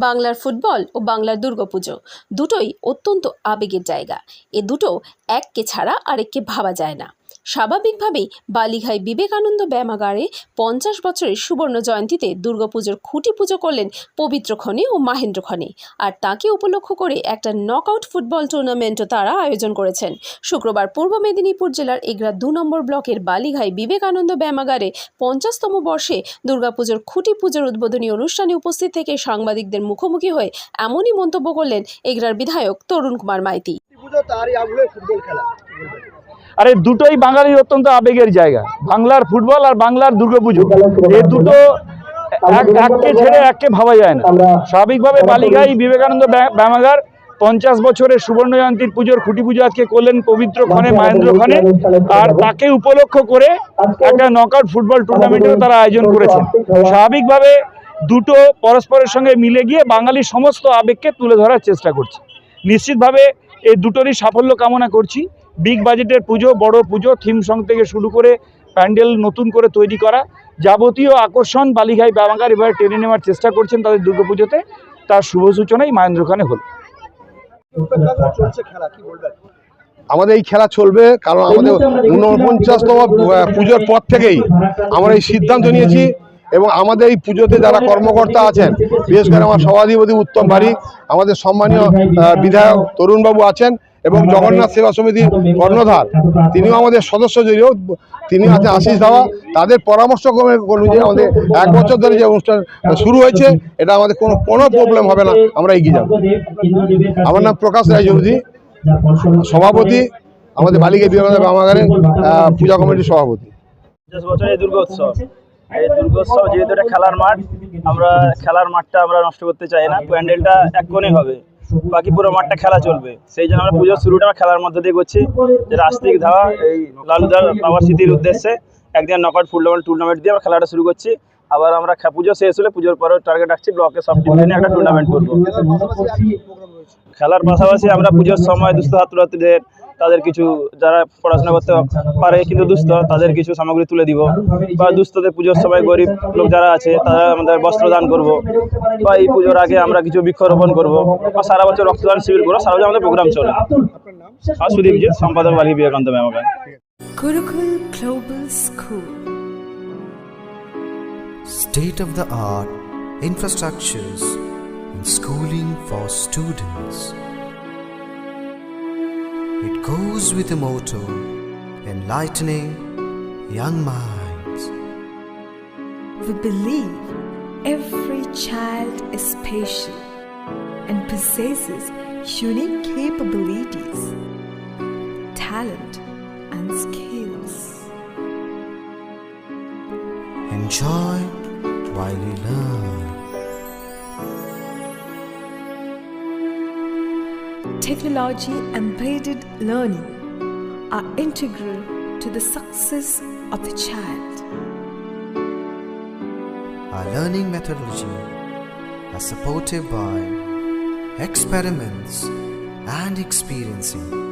বাংলার ফুটবল ও বাংলার দুর্গাপুজো। দুটোই অত্যন্ত আবেগের জায়গা। এ দুটো এককে ছাড়া আরেককে ভাবা যায় না। স্বাভাবিকভাবেই বালিঘাই বিবেকানন্দ ব্যায়ামাগারে পঞ্চাশ বছরের সুবর্ণ জয়ন্তীতে দুর্গাপুজোর খুঁটি পুজো করলেন পবিত্রক্ষণে ও মাহেন্দ্রক্ষণে আর তাকে উপলক্ষ করে একটা নকআউট ফুটবল টুর্নামেন্টও তারা আয়োজন করেছেন। শুক্রবার পূর্ব মেদিনীপুর জেলার এগরা দু নম্বর ব্লকের বালিঘাই বিবেকানন্দ ব্যায়ামাগারে পঞ্চাশতম বর্ষে দুর্গাপুজোর খুঁটি পুজোর উদ্বোধনী অনুষ্ঠানে উপস্থিত থেকে সাংবাদিকদের মুখোমুখি হয়ে এমনই মন্তব্য করলেন এগরার বিধায়ক তরুণ কুমার মাইতি। তারই ফুটবল খেলা। আরে দুটোই বাঙালির অত্যন্ত আবেগের জায়গা। বাংলার ফুটবল আর বাংলার দুর্গাপুজো। এই দুটো এক এককে ছেড়ে এককে ভাবা যায় না। স্বাভাবিকভাবে বালিঘাই বিবেকানন্দ ব্যা- ব্যায়ামাগার পঞ্চাশ বছরের সুবর্ণ জয়ন্তীর পুজোর খুঁটি পুজো আজকে করলেন পবিত্র ক্ষণে মাহেন্দ্র ক্ষণে। আর তাকে উপলক্ষ করে একটা নকআউট ফুটবল টুর্নামেন্টেরও তারা আয়োজন করেছেন স্বাভাবিকভাবে দুটো পরস্পরের সঙ্গে মিলে গিয়ে বাঙালির সমস্ত আবেগকে তুলে ধরার চেষ্টা করছে। নিশ্চিতভাবে এই দুটোরই সাফল্য কামনা করছি। বিগ বাজেটের পুজো, বড় পুজো থিম সং থেকে শুরু করে প্যান্ডেল নতুন করে তৈরি করা। যাবতীয় আকর্ষণ বালিঘাই ব্যামাগার এবার টেনে নেওয়ার চেষ্টা করছেন তাদের দুর্গাপুজোতে। তার শুভ সূচনাই হলো খেলা কি বলবেন আমাদের এই খেলা চলবে কারণ আমাদের ঊনপঞ্চাশতম পুজোর পর থেকেই আমরা এই সিদ্ধান্ত নিয়েছি এবং আমাদের এই পুজোতে যারা কর্মকর্তা আছেন, বিশেষ করে আমার সভাধিপতি উত্তম বাড়ি, আমাদের সম্মানীয় বিধায়ক তরুণবাবু আছেন এবং জগন্নাথ সেবা সমিতির কর্ণধার তিনিও আমাদের সদস্য যদিও তিনি আছেন আশিস ধাওয়া তাদের পরামর্শ ক্রমে অনুযায়ী আমাদের এক বছর ধরে যে অনুষ্ঠান শুরু হয়েছে এটা আমাদের কোনো কোনো প্রবলেম হবে না আমরা এগিয়ে যাব। আমার নাম প্রকাশ রায়চৌধুরী সভাপতি আমাদের বালিকা বিবেকানন্দ বামাগারের পূজা কমিটির সভাপতি। পঞ্চাশ বছরের দুর্গোৎসব এই দুর্গোৎসব যেহেতু এটা খেলার মাঠ আমরা খেলার মাঠটা আমরা নষ্ট করতে চাই না প্যান্ডেলটা এক কোণে হবে। বাকি পুরো মাঠটা খেলা চলবে। সেই জন্য আমরা পুজোর শুরুটা আমরা খেলার মধ্যে দিয়ে করছি। যে রাস্তিক ধাওয়া এই লালুদার বাবার স্মৃতির উদ্দেশ্যে একদিন নকআউট ফুটবল টুর্নামেন্ট দিয়ে আমরা খেলাটা শুরু করছি। আবার আমরা পুজো শেষ হলে পুজোর পরে টার্গেট রাখছি ব্লকে সব টিম নিয়ে একটা টুর্নামেন্ট করব। খেলার পাশাপাশি আমরা পুজোর সময় দুস্থ ছাত্রছাত্রীদের তাদের কিছু যারা পড়াশোনা করতে পারে কিন্তু দুস্থ তাদের কিছু সামগ্রী তুলে দিব। বা দুস্থদের পুজোর সময় গরিব লোক যারা আছে তারা আমাদের বস্ত্র দান করব। বা এই পুজোর আগে আমরা কিছু বৃক্ষরোপণ করব। বা সারা বছর রক্তদান শিবির করব সারা বছর আমাদের প্রোগ্রাম চলে। আপনার আর সুদীপ জি সম্পাদক বালি Vivekananda ম্যামাকার Gurukul Global School. state of the art infrastructures and schooling for students. Goes with the motto enlightening young minds. We believe every child is special and possesses unique capabilities, talent, and skills. Enjoy while you learn. Technology and embedded learning are integral to the success of the child. Our learning methodology are supported by experiments and experiencing